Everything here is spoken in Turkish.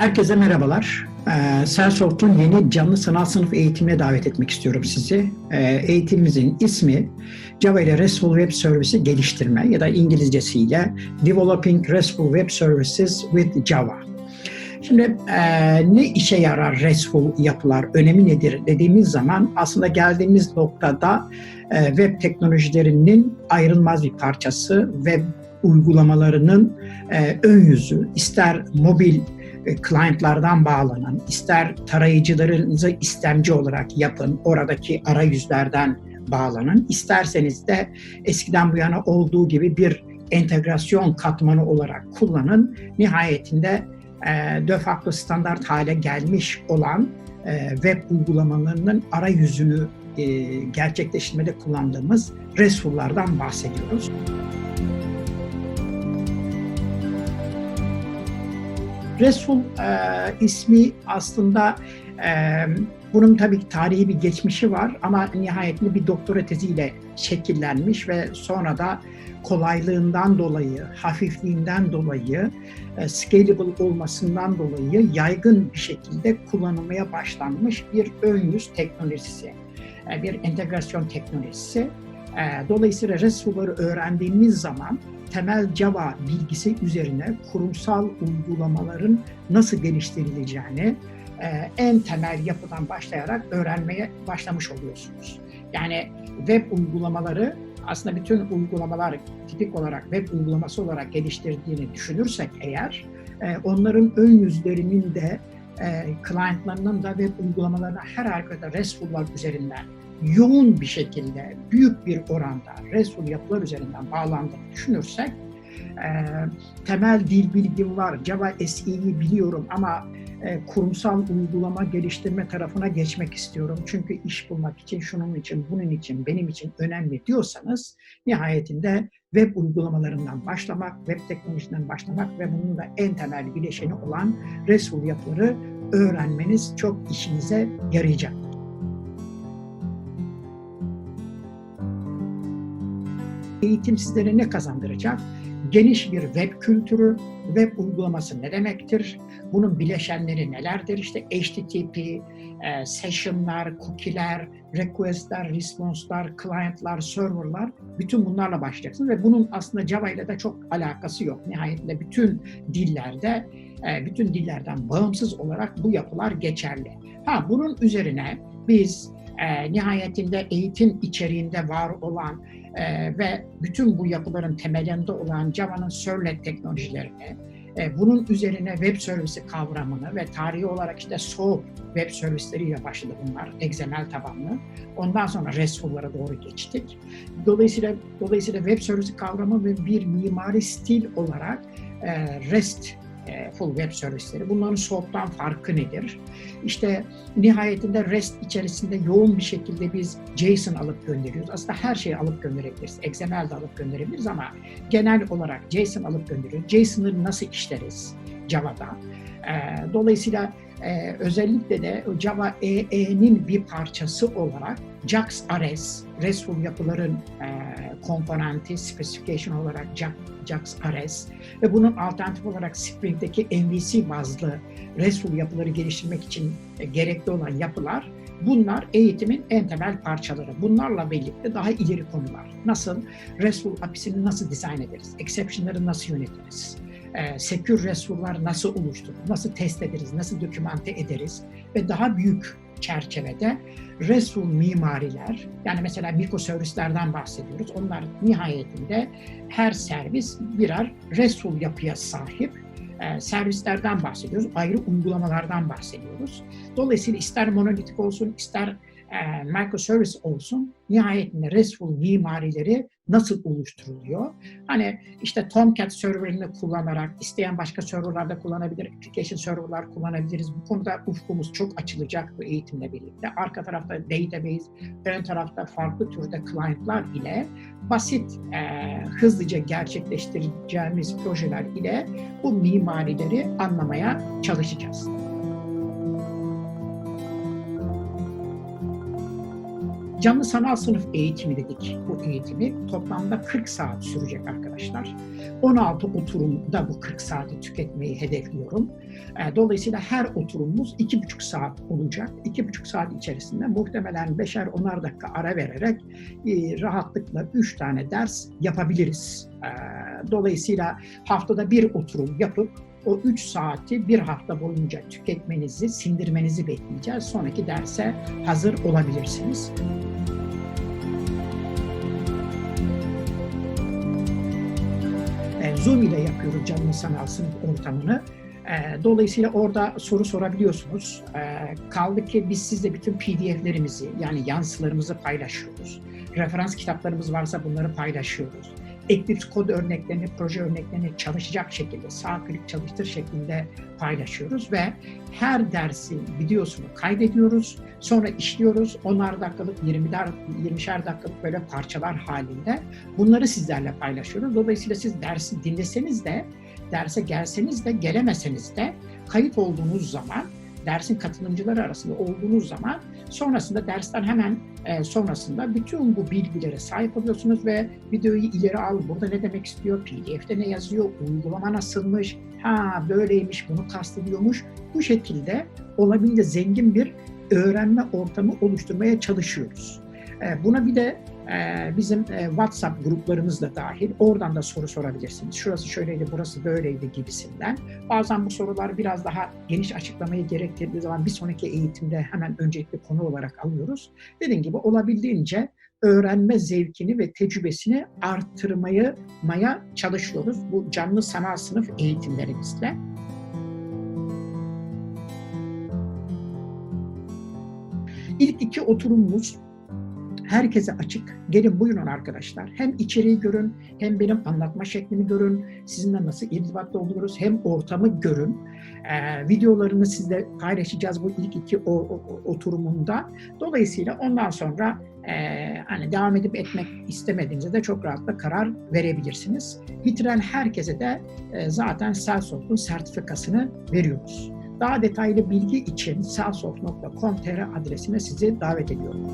Herkese merhabalar. Ee, Selsoft'un yeni canlı sanal sınıf eğitimine davet etmek istiyorum sizi. Ee, eğitimimizin ismi Java ile RESTful Web Service'i geliştirme ya da İngilizcesiyle Developing RESTful Web Services with Java. Şimdi e, ne işe yarar RESTful yapılar, önemi nedir dediğimiz zaman aslında geldiğimiz noktada e, web teknolojilerinin ayrılmaz bir parçası, web uygulamalarının e, ön yüzü, ister mobil e, clientlardan bağlanın, ister tarayıcılarınızı istemci olarak yapın, oradaki arayüzlerden bağlanın, isterseniz de eskiden bu yana olduğu gibi bir entegrasyon katmanı olarak kullanın. Nihayetinde e, de facto standart hale gelmiş olan e, web uygulamalarının arayüzünü e, gerçekleştirmede kullandığımız RESTful'lardan bahsediyoruz. RESTful e, ismi aslında e, bunun tabii tarihi bir geçmişi var ama nihayetinde bir doktora teziyle şekillenmiş ve sonra da kolaylığından dolayı, hafifliğinden dolayı, e, scalable olmasından dolayı yaygın bir şekilde kullanılmaya başlanmış bir ön yüz teknolojisi, e, bir entegrasyon teknolojisi. E, dolayısıyla RESTful'ları öğrendiğimiz zaman temel Java bilgisi üzerine kurumsal uygulamaların nasıl geliştirileceğini e, en temel yapıdan başlayarak öğrenmeye başlamış oluyorsunuz. Yani web uygulamaları aslında bütün uygulamalar tipik olarak web uygulaması olarak geliştirdiğini düşünürsek eğer e, onların ön yüzlerinin de e, clientlarının da web uygulamalarına her halükarda RESTful'lar üzerinden yoğun bir şekilde, büyük bir oranda RESTful yapılar üzerinden bağlandığını düşünürsek, e, temel dil bilgim var, Java SE'yi biliyorum ama e, kurumsal uygulama geliştirme tarafına geçmek istiyorum. Çünkü iş bulmak için, şunun için, bunun için, benim için önemli diyorsanız, nihayetinde web uygulamalarından başlamak, web teknolojisinden başlamak ve bunun da en temel bileşeni olan RESTful yapıları öğrenmeniz çok işinize yarayacak. Eğitim sizlere ne kazandıracak? Geniş bir web kültürü, web uygulaması ne demektir? Bunun bileşenleri nelerdir? İşte HTTP, e, session'lar, cookie'ler, request'ler, response'lar, client'lar, server'lar bütün bunlarla başlayacaksınız ve bunun aslında Java ile de çok alakası yok. Nihayetinde bütün dillerde, e, bütün dillerden bağımsız olarak bu yapılar geçerli. Ha bunun üzerine biz e, nihayetinde eğitim içeriğinde var olan e, ve bütün bu yapıların temelinde olan Java'nın servlet teknolojilerini, e, bunun üzerine web servisi kavramını ve tarihi olarak işte SOAP web servisleriyle başladı bunlar, XML tabanlı. Ondan sonra RESTful'lara doğru geçtik. Dolayısıyla dolayısıyla web servisi kavramı ve bir mimari stil olarak e, REST full web servisleri. Bunların SOAP'tan farkı nedir? İşte nihayetinde REST içerisinde yoğun bir şekilde biz JSON alıp gönderiyoruz. Aslında her şeyi alıp gönderebiliriz. XML de alıp gönderebiliriz ama genel olarak JSON alıp gönderiyoruz. JSON'ı nasıl işleriz Java'da? Dolayısıyla e, özellikle de Java EE'nin bir parçası olarak JAX REST, RESTful yapıların e, komponenti, specification olarak JAX REST ve bunun alternatif olarak Spring'deki MVC bazlı RESTful yapıları geliştirmek için e, gerekli olan yapılar Bunlar eğitimin en temel parçaları. Bunlarla birlikte daha ileri konular. Nasıl? RESTful API'sini nasıl dizayn ederiz? Exception'ları nasıl yönetiriz? E, secure RESTful'lar nasıl oluşturur, nasıl test ederiz, nasıl dokümante ederiz ve daha büyük çerçevede RESTful mimariler, yani mesela mikroservislerden bahsediyoruz. Onlar nihayetinde her servis birer RESTful yapıya sahip e, servislerden bahsediyoruz, ayrı uygulamalardan bahsediyoruz. Dolayısıyla ister monolitik olsun, ister e, microservice olsun, nihayetinde RESTful mimarileri nasıl oluşturuluyor? Hani işte Tomcat serverını kullanarak, isteyen başka serverlarda kullanabilir, application serverlar kullanabiliriz. Bu konuda ufkumuz çok açılacak bu eğitimle birlikte. Arka tarafta database, ön tarafta farklı türde client'lar ile basit, e, hızlıca gerçekleştireceğimiz projeler ile bu mimarileri anlamaya çalışacağız. Canlı sanal sınıf eğitimi dedik bu eğitimi. Toplamda 40 saat sürecek arkadaşlar. 16 oturumda bu 40 saati tüketmeyi hedefliyorum. E, Dolayısıyla her oturumumuz 2,5 saat olacak. 2,5 saat içerisinde muhtemelen 5'er 10'ar dakika ara vererek e, rahatlıkla 3 tane ders yapabiliriz. E, Dolayısıyla haftada bir oturum yapıp o 3 saati bir hafta boyunca tüketmenizi, sindirmenizi bekleyeceğiz. Sonraki derse hazır olabilirsiniz. Zoom ile yapıyoruz canlı sanal sınıf ortamını. E, Dolayısıyla orada soru sorabiliyorsunuz. E, Kaldı ki biz sizle bütün PDF'lerimizi yani yansılarımızı paylaşıyoruz. Referans kitaplarımız varsa bunları paylaşıyoruz. Eclipse kod örneklerini, proje örneklerini çalışacak şekilde, sağ klik çalıştır şeklinde paylaşıyoruz ve her dersin videosunu kaydediyoruz. Sonra işliyoruz. 10'ar dakikalık, 20'er, 20'şer dakikalık böyle parçalar halinde. Bunları sizlerle paylaşıyoruz. Dolayısıyla siz dersi dinleseniz de, derse gelseniz de, gelemeseniz de kayıt olduğunuz zaman dersin katılımcıları arasında olduğunuz zaman sonrasında dersten hemen e, sonrasında bütün bu bilgilere sahip oluyorsunuz ve videoyu ileri al, burada ne demek istiyor, pdf'de ne yazıyor, uygulama nasılmış, ha böyleymiş, bunu kastediyormuş. Bu şekilde olabildiğince zengin bir öğrenme ortamı oluşturmaya çalışıyoruz. E, buna bir de bizim e, WhatsApp gruplarımız da dahil. Oradan da soru sorabilirsiniz. Şurası şöyleydi, burası böyleydi gibisinden. Bazen bu sorular biraz daha geniş açıklamayı gerektirdiği zaman bir sonraki eğitimde hemen öncelikli konu olarak alıyoruz. Dediğim gibi olabildiğince öğrenme zevkini ve tecrübesini arttırmayı maya çalışıyoruz bu canlı sanal sınıf eğitimlerimizle. İlk iki oturumumuz herkese açık. Gelin buyurun arkadaşlar. Hem içeriği görün, hem benim anlatma şeklimi görün. Sizinle nasıl irtibatta oluyoruz, hem ortamı görün. Ee, videolarını sizle paylaşacağız bu ilk iki o, o, oturumunda. Dolayısıyla ondan sonra e, hani devam edip etmek istemediğinizde de çok rahatla karar verebilirsiniz. Bitiren herkese de e, zaten Salsoft'un sertifikasını veriyoruz. Daha detaylı bilgi için salsoft.com.tr adresine sizi davet ediyorum.